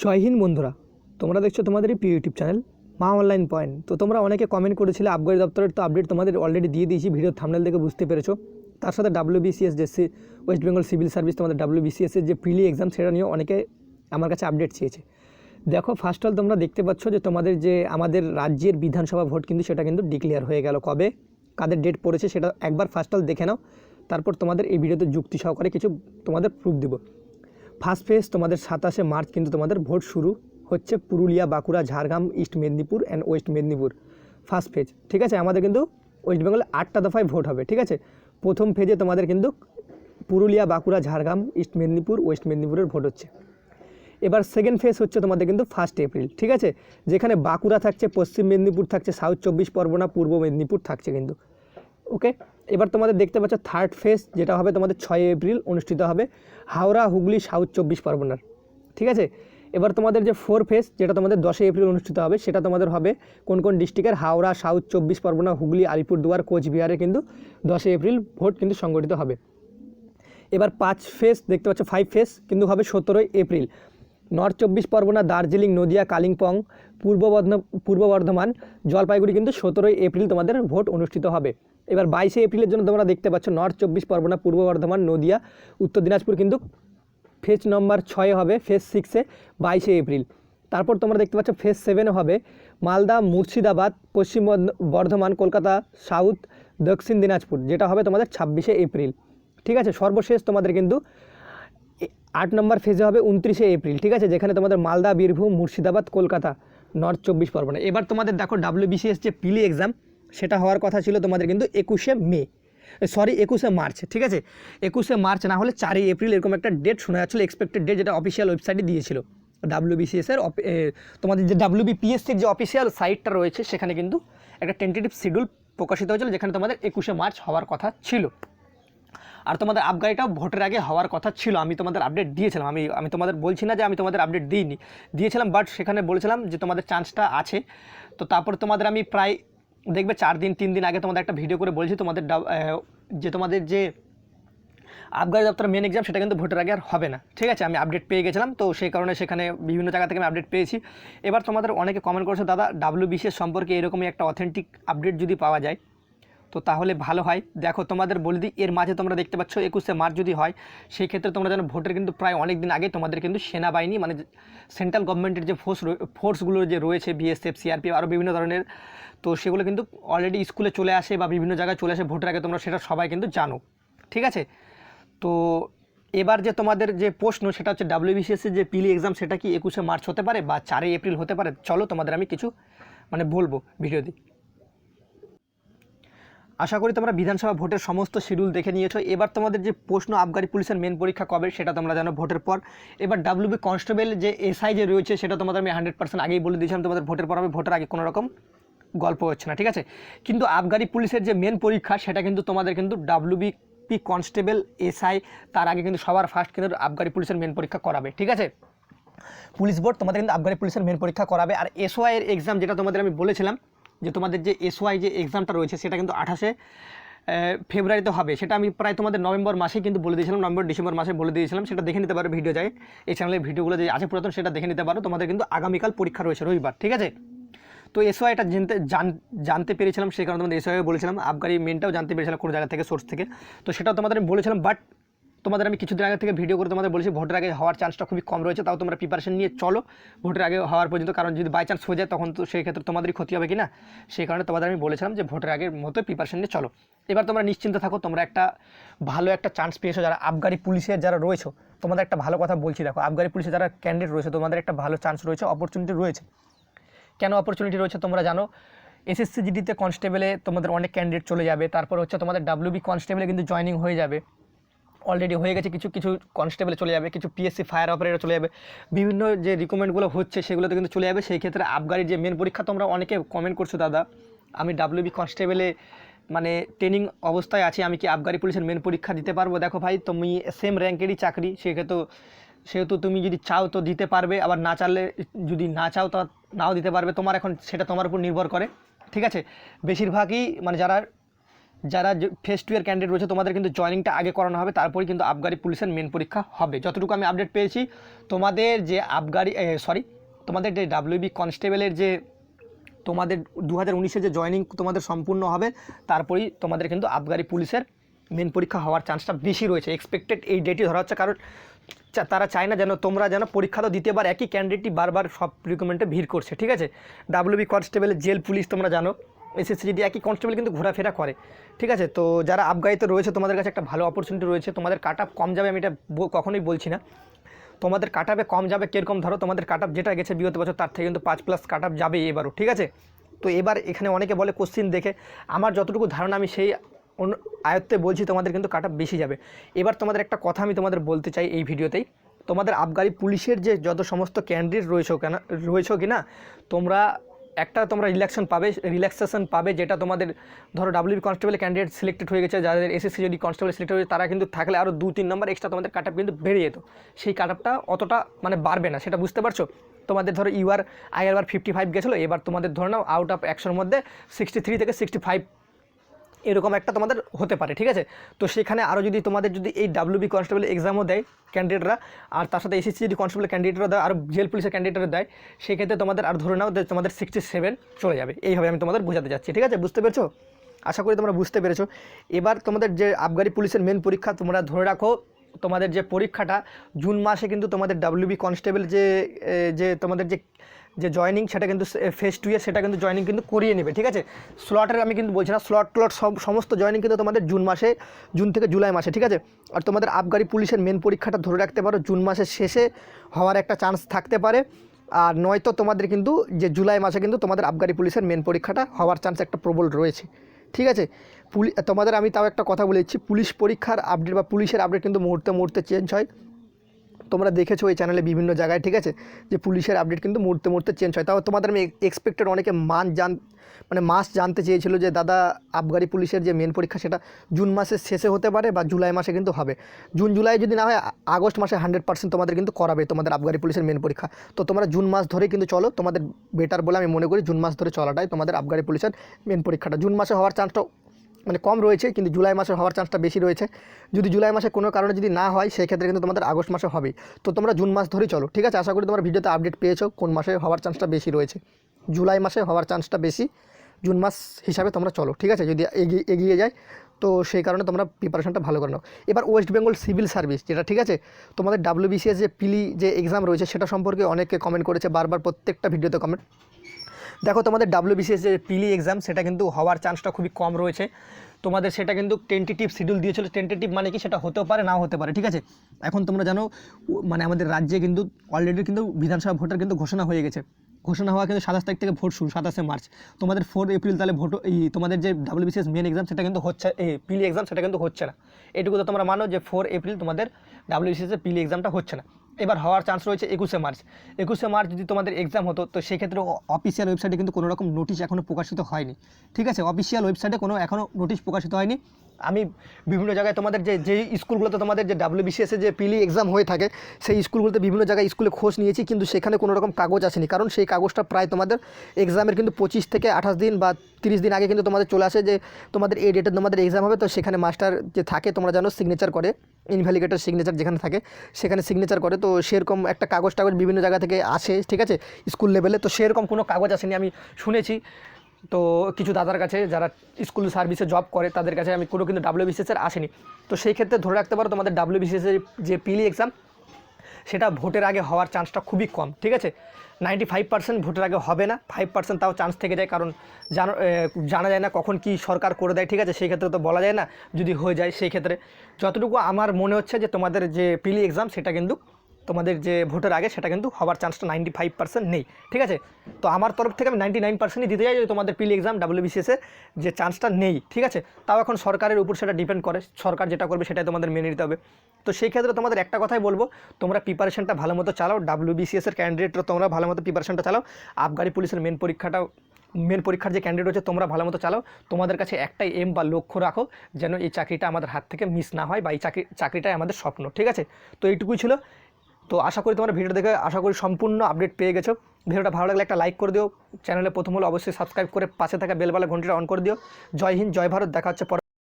জয় হিন্দ বন্ধুরা, তোমরা দেখছ তোমাদের প্রিয় YouTube channel Ma online point. তো তোমরা অনেকে কমেন্ট করেছিলে আবগারি দপ্তরের তো আপডেট তোমাদের অলরেডি দিয়ে দিয়েছি ভিডিও থামনেল দেখে বুঝতে পেরেছ। তার সাথে ডাব্লিউবিসিএস যে ওয়েস্ট বেঙ্গল সিভিল সার্ভিস তোমাদের ডাব্লিউবিসিএস এর যে প্রিলি এক্সাম সেটা নিয়েও অনেকে আমার কাছে আপডেট চেয়েছে। দেখো ফার্স্ট অল তোমরা দেখতে পাচ্ছ যে তোমাদের যে আমাদের রাজ্যের বিধানসভা ভোট কিন্তু সেটা কিন্তু ডিক্লেয়ার হয়ে গেল। কবে? কাদের ডেট পড়েছে সেটা একবার ফার্স্ট অল দেখে নাও। তারপর তোমাদের এই ভিডিওতে যুক্তি সহকারে কিছু তোমাদের প্রুফ দেবো। ফার্স্ট ফেজ তোমাদের সাতাশে মার্চ কিন্তু তোমাদের ভোট শুরু হচ্ছে Purulia, Bankura, Jhargram east Medinipur and west Medinipur first phase ঠিক আছে? আমাদের কিন্তু ওয়েস্ট বেঙ্গলে আটটা দফায় ভোট হবে, ঠিক আছে? প্রথম ফেজে তোমাদের কিন্তু পুরুলিয়া, বাঁকুড়া, ঝাড়গ্রাম ইস্ট মেদিনীপুর ওয়েস্ট মেদিনীপুরের ভোট হচ্ছে। এবার সেকেন্ড ফেজ হচ্ছে তোমাদের কিন্তু ফার্স্ট এপ্রিল ঠিক আছে? যেখানে বাঁকুড়া থাকছে, পশ্চিম মেদিনীপুর থাকছে সাউথ চব্বিশ পরগনা, পূর্ব মেদিনীপুর থাকছে কিন্তু। ওকে? এবার তোমাদের দেখতে পাচ্ছ থার্ড ফেজ যেটা হবে তোমাদের ছয় এপ্রিল, অনুষ্ঠিত হবে হাওড়া, হুগলি, সাউথ চব্বিশ পরগনার। ঠিক আছে? এবার তোমাদের যে ফোর ফেজ যেটা তোমাদের দশই এপ্রিল অনুষ্ঠিত হবে, সেটা তোমাদের হবে কোন কোন ডিস্ট্রিক্টের হাওড়া, সাউথ চব্বিশ পরগনা, হুগলি, আলিপুরদুয়ার, কোচবিহারে কিন্তু দশই এপ্রিল ভোট কিন্তু সংগঠিত হবে। এবার পাঁচ ফেজ দেখতে পাচ্ছ ফাইভ ফেজ কিন্তু হবে সতেরোই এপ্রিল। নর্থ চব্বিশ পরগনা, দার্জিলিং, নদিয়া, কালিম্পং, পূর্ব পূর্ব বর্ধমান, জলপাইগুড়ি কিন্তু সতেরোই এপ্রিল তোমাদের ভোট অনুষ্ঠিত হবে। এবার বাইশে এপ্রিলের জন্য তোমরা দেখতে পাচ্ছ নর্থ চব্বিশ পরগনা, পূর্ব বর্ধমান, নদিয়া, উত্তর দিনাজপুর কিন্তু ফেজ নম্বর ছয়ে হবে, ফেজ সিক্সে বাইশে এপ্রিল। তারপর তোমরা দেখতে পাচ্ছ ফেজ সেভেনে হবে মালদা, মুর্শিদাবাদ, পশ্চিম বর্ধমান, কলকাতা, সাউথ, দক্ষিণ দিনাজপুর, যেটা হবে তোমাদের ছাব্বিশে এপ্রিল। ঠিক আছে? সর্বশেষ তোমাদের কিন্তু আট নম্বর ফেজে হবে উনত্রিশে এপ্রিল। ঠিক আছে? যেখানে তোমাদের মালদা, বীরভূম, মুর্শিদাবাদ, কলকাতা, নর্থ চব্বিশ পরগনা। এবার তোমাদের দেখো ডাব্লিউবিসিএস যে পিলি এক্সাম সেটা হওয়ার কথা ছিল তোমাদের কিন্তু একুশে মে। সরি একুশে মার্চ ঠিক আছে? একুশে মার্চ না হলে চারই এপ্রিল এরকম একটা ডেট শোনা যাচ্ছিল এক্সপেক্টেড ডেট যেটা অফিসিয়াল ওয়েবসাইটে দিয়েছিল। ডাব্লিউবিসিএস এর এ, তোমাদের যে ডাব্লিউবিপিএসসির যে অফিসিয়াল সাইটটা রয়েছে সেখানে কিন্তু একটা টেন্টেটিভ শিডিউল প্রকাশিত হয়েছিল যেখানে তোমাদের একুশে মার্চ হওয়ার কথা ছিল। আর তোমাদের আপগ্রেডটাও ভোটের আগে হওয়ার কথা ছিল আমি তোমাদের আপডেট দিয়েছিলাম। আমি আমি তোমাদের বলছি না যে আমি তোমাদের আপডেট দিইনি। দিয়েছিলাম বাট সেখানে বলেছিলাম যে তোমাদের চান্সটা আছে। তো তারপর তোমাদের আমি প্রায় দেখবে চার দিন, তিন দিন আগে তোমাদের একটা ভিডিও করে বলেছি, তোমাদের যে তোমাদের যে আবগারি দপ্তরের মেন এক্সাম সেটা কিন্তু ভোটের আগে আর হবে না। ঠিক আছে? আমি আপডেট পেয়ে গেছিলাম, তো সেই কারণে সেখানে বিভিন্ন জায়গা থেকে আমি আপডেট পেয়েছি। এবার তোমাদের অনেকে কমেন্ট করেছে, দাদা ডাব্লিউ বিসিএস সম্পর্কে এরকমই একটা অথেন্টিক আপডেট যদি পাওয়া যায় তো তাহলে ভালো হয়। দেখো, তোমাদের বলে দিই, এর মাঝে তোমরা দেখতে পাচ্ছ একুশে মার্চ যদি হয়, সেই ক্ষেত্রে তোমরা জানো ভোটের কিন্তু প্রায় অনেক দিন আগে তোমাদের কিন্তু সেনাবাহিনী মানে সেন্ট্রাল গভর্নমেন্টের যে ফোর্স ফোর্সগুলো যে রয়েছে, বিএসএফ, সিআরপি, আরও বিভিন্ন ধরনের, তো সেগুলো কিন্তু অলরেডি স্কুলে চলে আসে বা বিভিন্ন জায়গায় চলে আসে ভোটের আগে তোমরা সেটা সবাই কিন্তু জানো। ঠিক আছে? তো এবার যে তোমাদের যে প্রশ্ন, সেটা হচ্ছে ডাব্লিউবিসিএস যে পিলি এক্সাম সেটা কি একুশে মার্চ হতে পারে বা চারই এপ্রিল হতে পারে? চলো তোমাদের আমি কিছু মানে বলব ভিডিও ভিডিওতে। আশা করি তোমরা বিধানসভা ভোটের সমস্ত শিডিউল দেখে নিয়েছো। এবার তোমাদের যে প্রশ্ন, আবগারি পুলিশের মেন পরীক্ষা কবে, সেটা তোমরা জানো ভোটের পর। এবার ডাব্লিউবি কনস্টেবল যে এসআই যে রয়েছে, সেটা তোমাদের আমি হান্ড্রেড পার্সেন্ট আগেই বলে দিয়েছিলাম তোমাদের ভোটের পর হবে, ভোটের আগে কোনো রকম গল্প হচ্ছে না, ঠিক আছে? কিন্তু আবগারি পুলিশের যে মেন পরীক্ষা, সেটা কিন্তু তোমাদের কিন্তু ডাব্লিউবি পি কনস্টেবল এসআই তার আগে কিন্তু সবার ফার্স্ট কিন্তু আবগারি পুলিশের মেন পরীক্ষা করাবে, ঠিক আছে? পুলিশ বোর্ড তোমাদের কিন্তু আবগারি পুলিশের মেন পরীক্ষা করাবে। আর এসওআই এর এক্সাম যেটা তোমাদের আমি বলেছিলাম যে তোমাদের যে এসওআই যে এক্সামটা রয়েছে, সেটা কিন্তু আঠাশে ফেব্রুয়ারিতে হবে। সেটা আমি প্রায় তোমাদের নভেম্বর মাসে কিন্তু বলে দিয়েছিলাম, নভেম্বর, ডিসেম্বর মাসে বলে দিয়েছিলাম, সেটা দেখে নিতে পারো ভিডিও যায়। এই চ্যানেলের ভিডিওগুলো যে আছে পুরাতন, সেটা দেখে নিতে পারো। তোমাদের কিন্তু আগামীকাল পরীক্ষা রয়েছে রবিবার, ঠিক আছে? তো এসওআইটা জানতে, জান- জানতে পেরেছিলাম, সেই কারণে তোমাদের এসওআই বলেছিলাম। আবগারি মেনটাও জানতে পেরেছিলাম, কোনো জায়গা থেকে সোর্স থেকে। তো সেটাও তোমাদের আমি বলেছিলাম বাট তোমাদের আমি কিছুদিন আগে থেকে ভিডিও করে তোমাদের বলেছি ভোটের আগে হওয়ার চান্সটা খুবই কম রয়েছে, তাও তোমরা প্রিপারেশন নিয়ে চলো। ভোটের আগে হওয়ার পর্যন্ত, কারণ যদি বাই চান্স হয়ে যায়, তখন তো সেই ক্ষেত্রে তোমাদেরই ক্ষতি হবে কি না সেই কারণে তোমাদের আমি বলেছিলাম যে ভোটের আগের মতো প্রিপারেশন নিয়ে চলো। এবার তোমরা নিশ্চিন্ত থাকো, তোমরা একটা ভালো একটা চান্স পেয়েছ, যারা আবগারি পুলিশের যারা রয়েছে, তোমাদের একটা ভালো কথা বলছি দেখো আবগারি পুলিশের যারা ক্যান্ডিডেট রয়েছে, তোমাদের একটা ভালো চান্স রয়েছে অপরচুনিটি রয়েছে। কেন অপরচুনিটি রয়েছে তোমরা জানো? এসএসসি জিডিতে কনস্টেবলে তোমাদের অনেক ক্যান্ডিডেট চলে যাবে, তারপর হচ্ছে তোমাদের ডাব্লিউবি কনস্টেবলে কিন্তু জয়নিং হয়ে যাবে। অলরেডি হয়ে গেছে, কিছু কিছু কনস্টেবল চলে যাবে, কিছু পিএসসি ফায়ার অপারেটর চলে যাবে। বিভিন্ন যে রিকমেন্ডগুলো হচ্ছে, সেগুলোতে কিন্তু চলে যাবে। সেই ক্ষেত্রে আবগারির যে মেন পরীক্ষা তোমরা অনেকে কমেন্ট করছ, দাদা। আমি ডাব্লিউবি কনস্টেবলে মানে ট্রেনিং অবস্থায় আছি, আমি কি আবগারি পুলিশের মেন পরীক্ষা দিতে পারব? দেখো ভাই, তুমি সেম র্যাঙ্কেরই চাকরি সেক্ষেত্রে সেহেতু তুমি যদি চাও তো দিতে পারবে, আবার না চাইলে যদি না চাও তো নাও দিতে পারবে। তোমার এখন সেটা তোমার উপর নির্ভর করে, ঠিক আছে? বেশিরভাগই মানে যারা যারা ফেস টু এর ক্যান্ডিডেট রয়েছে, তোমাদের কিন্তু জয়নিংটা আগে করানো হবে, তারপরে কিন্তু আবগারি পুলিশের মেন পরীক্ষা হবে। যতটুকু আমি আপডেট পেয়েছি, তোমাদের যে আবগারি সরি তোমাদের যে ডাব্লিউবি কনস্টেবলের যে, তোমাদের দু হাজার যে জয়নিং তোমাদের সম্পূর্ণ হবে, তারপরেই তোমাদের কিন্তু আবগারি পুলিশের মেন পরীক্ষা হওয়ার চান্সটা বেশি রয়েছে। এক্সপেক্টেড এই ডেটই ধরা হচ্ছে, কারণ তারা চায় না যেন তোমরা যেন পরীক্ষা তো দ্বিতীয়বার একই ক্যান্ডিডেটই বারবার সব রিকমেন্টে ভিড় করছে, ঠিক আছে? ডাব্লিউবি কনস্টেবলের জেল পুলিশ তোমরা জানো। এসএসসিডি একই কনস্টেবল কিন্তু ঘোরাফেরা করে, ঠিক আছে? তো যারা আবগারিতে রয়েছে, তোমাদের কাছে একটা ভালো অপরচুনিটি রয়েছে, তোমাদের কাট কম যাবে, আমি এটা কখনোই বলছি না। তোমাদের কাট কম যাবে কীরকম? ধরো তোমাদের কাট যেটা গেছে বিগত বছর, তার থেকে কিন্তু পাঁচ প্লাস কাট আপ যাবে এবারও, ঠিক আছে? তো এবার এখানে অনেকে বলে কোশ্চিন দেখে, আমার যতটুকু ধারণা আমি সেই আয়ত্তে বলছি, তোমাদের কিন্তু কাট বেশি যাবে। এবার তোমাদের একটা কথা আমি তোমাদের বলতে চাই এই ভিডিওতেই। তোমাদের আবগারি পুলিশের যে যত সমস্ত ক্যান্ডিডেট রয়েছে কেন রয়েছে কি না তোমরা একটা তোমরা রিল্যাকশন পাবে রিল্যাক্সেশন পাবে যেটা তোমাদের, ধরো ডাব্লিউ কনস্টেবল ক্যান্ডিডেট সিলেক্টেড হয়ে গেছে, যাদের এসএসসি যদি কনস্টেবল সিলেক্ট হয়ে তারা কিন্তু থাকলে আরও দু তিন নম্বর এক্সট্রা তোমাদের কাট কিন্তু বেড়ে যেত। সেই কাটআপটা অতটা মানে বাড়বে না, সেটা বুঝতে পারছ? তোমাদের ধরো ইউআর আইআরবার ফিফটি ফাইভ গেছিল, এবার তোমাদের ধরে নাও আউট অফ একশোর মধ্যে সিক্সটি থ্রি থেকে সিক্সটি ফাইভ এরকম একটা তোমাদের হতে পারে, ঠিক আছে? তো সেখানে আরও যদি তোমাদের যদি এই ডাব্লিউবি কনস্টেবল এক্সামও দেয় ক্যান্ডিডেটরা আর তার সাথে এসএসসি যদি কনস্টেবল ক্যান্ডিডেটরা দেয়, আর জেল পুলিশের ক্যান্ডিডেটরা দেয়, সেক্ষেত্রে তোমাদের আর ধরে নাও তোমাদের সিক্সটি সেভেন চলে যাবে। এইভাবে আমি তোমাদের বোঝাতে যাচ্ছি, ঠিক আছে? বুঝতে পেরেছ? আশা করি তোমরা বুঝতে পেরেছ। এবার তোমাদের যে আবগারি পুলিশের মেন পরীক্ষা তোমরা ধরে রাখো, তোমাদের যে পরীক্ষাটা, জুন মাসে কিন্তু তোমাদের ডাব্লিউবি কনস্টেবল যে যে তোমাদের যে যে জয়নিং সেটা কিন্তু ফেস টু সেটা কিন্তু জয়নিং কিন্তু করিয়ে নেবে, ঠিক আছে? স্লটের আমি কিন্তু বলছি না স্লট টলট সব, সমস্ত জয়নিং কিন্তু তোমাদের জুন মাসে, জুন থেকে জুলাই মাসে, ঠিক আছে? আর তোমাদের আবগারি পুলিশের মেন পরীক্ষাটা ধরে রাখতে পারো, জুন মাসের শেষে হওয়ার একটা চান্স থাকতে পারে। আর নয়তো তোমাদের কিন্তু যে জুলাই মাসে কিন্তু তোমাদের আবগারি পুলিশের মেন পরীক্ষাটা হওয়ার চান্স একটা প্রবল রয়েছে, ঠিক আছে? পুলি, তোমাদের আমি তাও একটা কথা বলেছি পুলিশ পরীক্ষার আপডেট বা পুলিশের আপডেট কিন্তু মুহূর্তে মুহূর্তে চেঞ্জ হয়। তোমরা দেখেছ এই চ্যানেলে বিভিন্ন জায়গায়, ঠিক আছে? যে পুলিশের আপডেট কিন্তু মুহূর্তে মুহূর্তে চেঞ্জ হয়। তাও তোমাদের আমি এক্সপেক্টেড অনেকে মান জান মানে মাস জানতে চেয়েছিল যে, দাদা, আবগারি পুলিশের যে মেন পরীক্ষা, সেটা জুন মাসের শেষে হতে পারে বা জুলাই মাসে কিন্তু হবে। জুন, জুলাই যদি না হয়, আগস্ট মাসে হান্ড্রেড পার্সেন্ট তোমাদের কিন্তু করাবে তোমাদের আবগারি পুলিশের মেন পরীক্ষা। তো তোমরা জুন মাস ধরে কিন্তু চলো, তোমাদের বেটার বলে আমি মনে করি জুন মাস ধরে চলাটাই তোমাদের আবগারি পুলিশের মেন পরীক্ষাটা। জুন মাসে হওয়ার চান্সটা মানে কম রয়েছে, কিন্তু জুলাই মাসে হওয়ার চান্সটা বেশি রয়েছে। যদি জুলাই মাসে কোনো কারণে যদি না হয় সেই ক্ষেত্রে কিন্তু তোমাদের আগস্ট মাসে হবেই তো তোমরা জুন মাস ধরেই চলো, ঠিক আছে? আশা করি তোমরা ভিডিওতে আপডেট পেয়েছ কোন মাসে হওয়ার চান্সটা বেশি রয়েছে। জুলাই মাসে হওয়ার চান্সটা বেশি, জুন মাস হিসাবে তোমরা চলো, ঠিক আছে? যদি এগিয়ে এগিয়ে যায়, তো সেই কারণে তোমরা প্রিপারেশনটা ভালো করে নাও। এবার ওয়েস্ট বেঙ্গল সিভিল সার্ভিস যেটা, ঠিক আছে? তোমাদের ডাব্লিউবিসিএস যে পিলি যে এক্সাম রয়েছে, সেটা সম্পর্কে অনেকে কমেন্ট করেছে, বারবার প্রত্যেকটা ভিডিওতে কমেন্ট দেখো, তোমাদের ডাব্লিউবিসিএস যে পিলি এক্সাম সেটা কিন্তু হওয়ার চান্সটা খুবই কম রয়েছে। তোমাদের সেটা কিন্তু টেন্টেটিভ শিডিউল দিয়েছিল। টেন্টেটিভ মানে কি, সেটা হতেও পারে, নাও হতে পারে, ঠিক আছে? এখন তোমরা জানো মানে আমাদের রাজ্যে কিন্তু অলরেডি কিন্তু বিধানসভা ভোটের কিন্তু ঘোষণা হয়ে গেছে। ঘোষণা হওয়া কিন্তু সাতাশ তারিখ থেকে ভোট শুরু, সাতাশে মার্চ। তোমাদের ফোর এপ্রিল তাহলে ভোট, এই তোমাদের যে ডাব্লিউবিসিএস মেন এক্সাম সেটা কিন্তু হচ্ছে এই পিলি এক্সাম সেটা কিন্তু হচ্ছে না। এটুকু তো তোমরা মানো যে ফোর এপ্রিল তোমাদের ডাব্লিউবিসিএস এর পিলি এক্সামটা হচ্ছে না। এবার হওয়ার চান্স রয়েছে একুশে মার্চ। একুশে মার্চ যদি তোমাদের এক্সাম হতো, তো সেক্ষেত্রে অফিসিয়াল ওয়েবসাইটে কিন্তু কোনো রকম নোটিশ এখনও প্রকাশিত হয়নি। ঠিক আছে? অফিসিয়াল ওয়েবসাইটে কোনো এখনও নোটিশ প্রকাশিত হয়নি। আমি বিভিন্ন জায়গায় তোমাদের যে যে স্কুলগুলোতে তোমাদের যে ডাব্লিউবিসিএসে যে পিলি এক্সাম হয়ে থাকে, সেই স্কুলগুলোতে বিভিন্ন জায়গায় স্কুলে খোঁজ নিয়েছি, কিন্তু সেখানে কোনো রকম কাগজ আসেনি। কারণ সেই কাগজটা প্রায় তোমাদের এক্সামের কিন্তু পঁচিশ থেকে আঠাশ দিন বা তিরিশ দিন আগে কিন্তু তোমাদের চলে আসে যে, তোমাদের এই ডেটে তোমাদের এক্সাম হবে, তো সেখানে মাস্টার যে থাকে, তোমরা জানো সিগনেচার করে। ইনভ্যালিগেটার সিগনেচার যেখানে থাকে, সেখানে সিগনেচার করে। তো সেরকম একটা কাগজ টাগজ বিভিন্ন জায়গা থেকে আসে, ঠিক আছে? স্কুল লেভেলে তো সেরকম কোনো কাগজ আসেনি, আমি শুনেছি। তো কিছু দাদার কাছে, যারা স্কুল সার্ভিসে জব করে, তাদের কাছে আমি কোনো কিন্তু ডাব্লিউবিসিএসের আসেনি। তো সেই ক্ষেত্রে ধরে রাখতে পারো, তোমাদের ডাব্লিউবিসিএসের যে পিলি এক্সাম সেটা ভোটের আগে হওয়ার চান্সটা খুবই কম, ঠিক আছে? নাইনটি ফাইভ পার্সেন্ট ভোটের আগে হবে না ফাইভ পার্সেন্ট তাও চান্স থেকে যায়, কারণ জানা জানা যায় না কখন কি সরকার করে দেয়, ঠিক আছে? সেই ক্ষেত্রে তো বলা যায় না, যদি হয়ে যায় সেই ক্ষেত্রে। যতটুকু আমার মনে হচ্ছে যে তোমাদের যে প্রিলি এক্সাম সেটা কিন্তু তোমাদের যে ভোটের আগে, সেটা কিন্তু হওয়ার চান্সটা নাইনটি ফাইভ পার্সেন্ট নেই। ঠিক আছে? তো আমার তরফ থেকে আমি নাইনটি নাইন পার্সেন্টই দিতে চাই যে তোমাদের পিল এক্সাম ডাব্লিউবিসিএসে যে চান্সটা নেই। ঠিক আছে? তাও এখন সরকারের উপর সেটা ডিপেন্ড করে। সরকার যেটা করবে, সেটাই তোমাদের মেনে নিতে হবে। তো সেই ক্ষেত্রে তোমাদের একটা কথাই বলব, তোমরা প্রিপারেশনটা ভালো মতো চালাও ডাব্লিউবিসিএস এর ক্যান্ডিডেটরা তোমরা ভালো মতো প্রিপারেশনটা চালাও। আবগারি পুলিশের মেন পরীক্ষাটাও মেন পরীক্ষার যে ক্যান্ডিডেট হচ্ছে তোমরা ভালো মতো চালাও। তোমাদের কাছে একটাই এম বা লক্ষ্য রাখো, যেন এই চাকরিটা আমাদের হাত থেকে মিস না হয় বা এই চাকরি, চাকরিটাই আমাদের স্বপ্ন। ঠিক আছে? তো এইটুকুই ছিল। তো আশা করি তোমরা ভিডিও দেখে, আশা করি সম্পূর্ণ আপডেট পেয়ে গেছো। ভিডিওটা ভালো লাগলে একটা লাইক করে দিও। চ্যানেলে প্রথম হলে অবশ্যই সাবস্ক্রাইব করে পাশে থাকা বেলবেলা ঘন্টিটা অন করে দিও। জয় হিন্দ, জয় ভারত, দেখা হচ্ছে